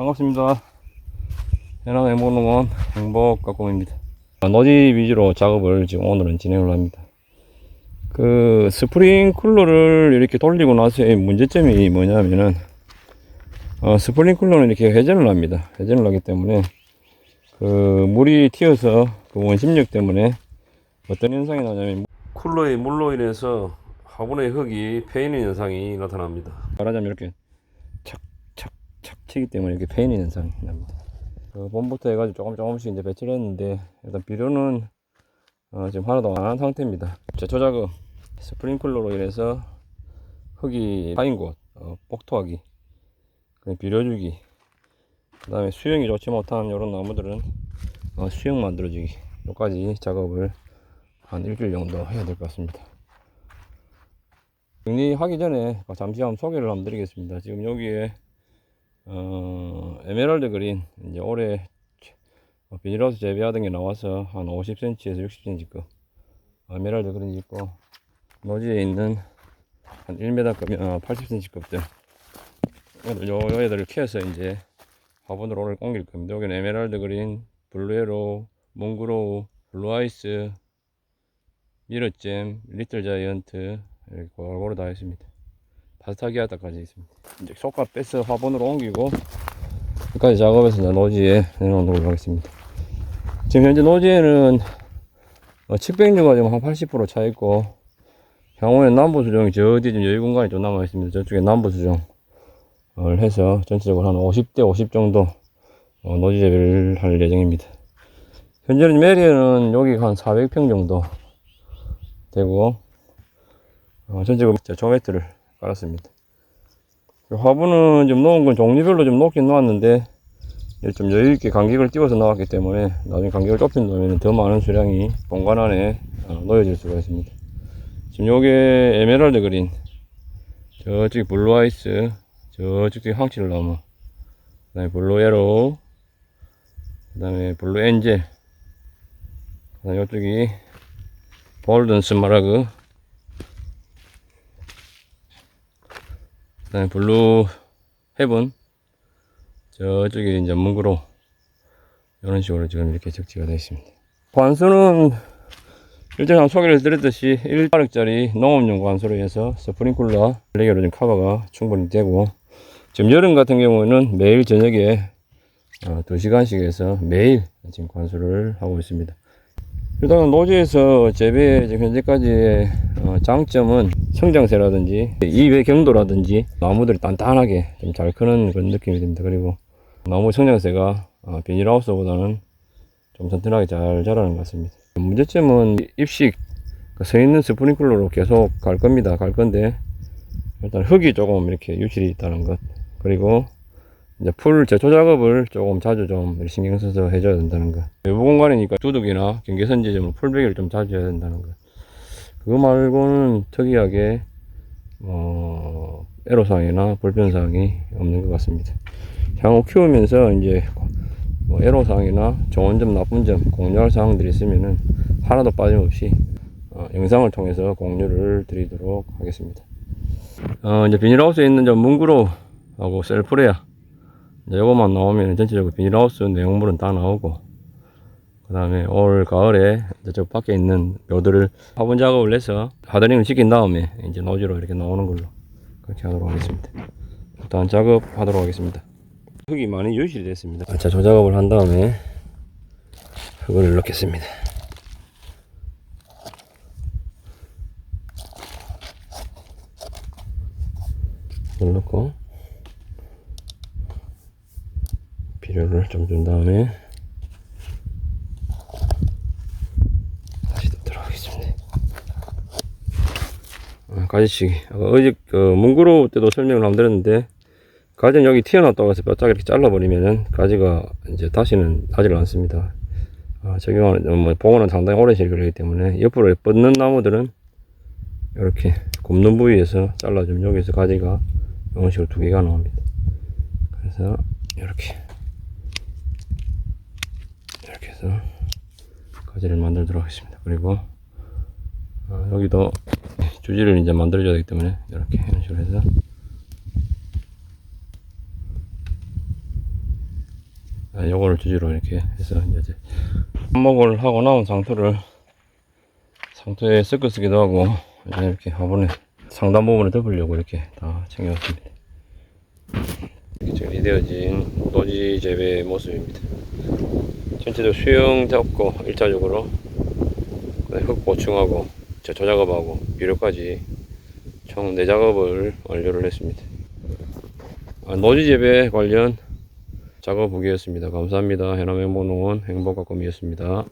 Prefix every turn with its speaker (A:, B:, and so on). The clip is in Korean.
A: 반갑습니다. 해남 행복농원 행복가공입니다. 노지 위주로 작업을 지금 오늘은 진행을 합니다. 그 스프링쿨러를 이렇게 돌리고 나서의 문제점이 뭐냐면은 어, 스프링쿨러는 이렇게 회전을 합니다. 회전을 하기 때문에 그 물이 튀어서 그 원심력 때문에 어떤 현상이 나냐면 쿨러의 물로 인해서 화분의 흙이 패이는 현상이 나타납니다. 말하자면 이렇게 튀기 때문에 이렇게 패이는 현상이 납니다. 그 봄부터 해가지고 조금 조금씩 이제 배치를 했는데 일단 비료는 어, 지금 하나도 안 한 상태입니다. 제 초 작업 스프링클러로 인해서 흙이 파인 곳 어, 복토하기 그다음에 비료 주기 그 다음에 수영이 좋지 못한 이런 나무들은 어, 수영 만들어주기 여기까지 작업을 한 일주일 정도 해야 될 것 같습니다. 정리하기 전에 잠시 한번 소개를 한번 드리겠습니다. 지금 여기에 어, 에메랄드 그린 이제 올해 어, 비닐하우스 재배하던 게 나와서 한 50cm에서 60cm급 에메랄드 그린이 있고 노지에 있는 한 1m급, 어, 80cm급들 요, 요 애들을 키워서 이제 화분으로 오늘 옮길 겁니다. 여기는 에메랄드 그린, 블루에로, 몽그로우, 블루아이스, 미러잼, 리틀 자이언트 이렇게 골고루 다 있습니다. 파스타기아다까지 있습니다. 이제 속가 빼서 화분으로 옮기고 끝까지 작업해서 이제 노지에 내놓도록 하겠습니다. 지금 현재 노지에는 어, 칡백류가 지금 한 80%차 있고 향후에 남부 수정이 저 어디 좀 여유 공간이 좀 남아 있습니다. 저쪽에 남부 수정을 해서 전체적으로 한 50대 50 정도 어, 노지 재배를 할 예정입니다. 현재는 메리는 여기 한 400평 정도 되고 어, 전체적으로 조매트를 깔았습니다. 그 화분은 좀 놓은 건 종류별로 좀 놓긴 놓았는데 좀 여유 있게 간격을 띄워서 나왔기 때문에 나중에 간격을 좁힌다면 더 많은 수량이 공간 안에 어, 놓여질 수가 있습니다. 지금 요게 에메랄드 그린 저쪽이 블루 아이스 저쪽이 황칠 나무 그 다음에 블루 에로 그 다음에 블루 엔젤 그 다음에 이쪽이 볼든 스마라그 그 다음에 블루 헤븐 저쪽에 이제 뭉그로 이런 식으로 지금 이렇게 적지가 되어 있습니다. 관수는 일전에 소개를 드렸듯이 1가력짜리 농업용 관수로 해서 스프링쿨러 4개로 좀 커버가 충분히 되고 지금 여름 같은 경우는 매일 저녁에 어, 2시간씩 해서 매일 지금 관수를 하고 있습니다. 일단은 노지에서 재배 지금 현재까지의 어, 장점은 성장세라든지 이외 경도라든지 나무들이 단단하게 좀 잘 크는 그런 느낌이 듭니다. 그리고 나무 성장세가 어, 비닐하우스보다는 좀 튼튼하게 잘 자라는 것 같습니다. 문제점은 입식 그서 있는 스프링클러로 계속 갈 겁니다. 갈 건데 일단 흙이 조금 이렇게 유실이 있다는 것 그리고 이제 풀 제초 작업을 조금 자주 좀 신경 써서 해줘야 된다는 것. 외부 공간이니까 두둑이나 경계선 지점으로 풀베기를 좀 자주 해야 된다는 것. 그거 말고는 특이하게 어, 애로사항이나 불편사항이 없는 것 같습니다. 향후 키우면서 이제 뭐 애로사항이나 좋은 점, 나쁜 점, 공유할 사항들이 있으면은 하나도 빠짐없이 어, 영상을 통해서 공유를 드리도록 하겠습니다. 어, 이제 비닐하우스에 있는 저 뭉그로하고 셀프레아 이제 요것만 나오면 전체적으로 비닐하우스 내용물은 다 나오고 그 다음에 올 가을에 저 밖에 있는 묘들을 화분 작업을 해서 하드링을 시킨 다음에 이제 노지로 이렇게 나오는 걸로 그렇게 하도록 하겠습니다. 일단 작업하도록 하겠습니다. 흙이 많이 유실이 됐습니다. 자 조작업을 한 다음에 흙을 넣겠습니다. 흙을 넣고 비료를 좀 준 다음에 다시 넣도록 하겠습니다. 아, 가지치기. 아까 어제 그 문구로 때도 설명을 한번 드렸는데 가지는 여기 튀어나왔다고 해서 뼈짝 이렇게 잘라버리면은 가지가 이제 다시는 나지를 않습니다. 아, 적용하는 뭐 보관은 상당히 오래 시간이 때문에 옆으로 뻗는 나무들은 이렇게 굽는 부위에서 잘라주면 여기서 가지가 이런 식으로 두 개가 나옵니다. 그래서 이렇게 이렇게 해서 가지를 만들도록 하겠습니다. 그리고 어, 여기도 주지를 이제 만들어줘야 되기 때문에 이렇게 이런 식으로 해서 아, 요거를 주지로 이렇게 해서 이제 한목을 하고 나온 상토를 상토에 섞어 쓰기도 하고 이제 이렇게 화분에 상단 부분을 덮으려고 이렇게 다 챙겨왔습니다. 정리되어진 노지 재배 모습입니다. 전체적으로 수영 잡고 일차적으로 흙 보충하고 저 조작업하고 비료까지 총 4작업을 완료를 했습니다. 아, 노지 재배 관련 작업 후기였습니다. 감사합니다. 해남 행복농원 행복가꿈이었습니다.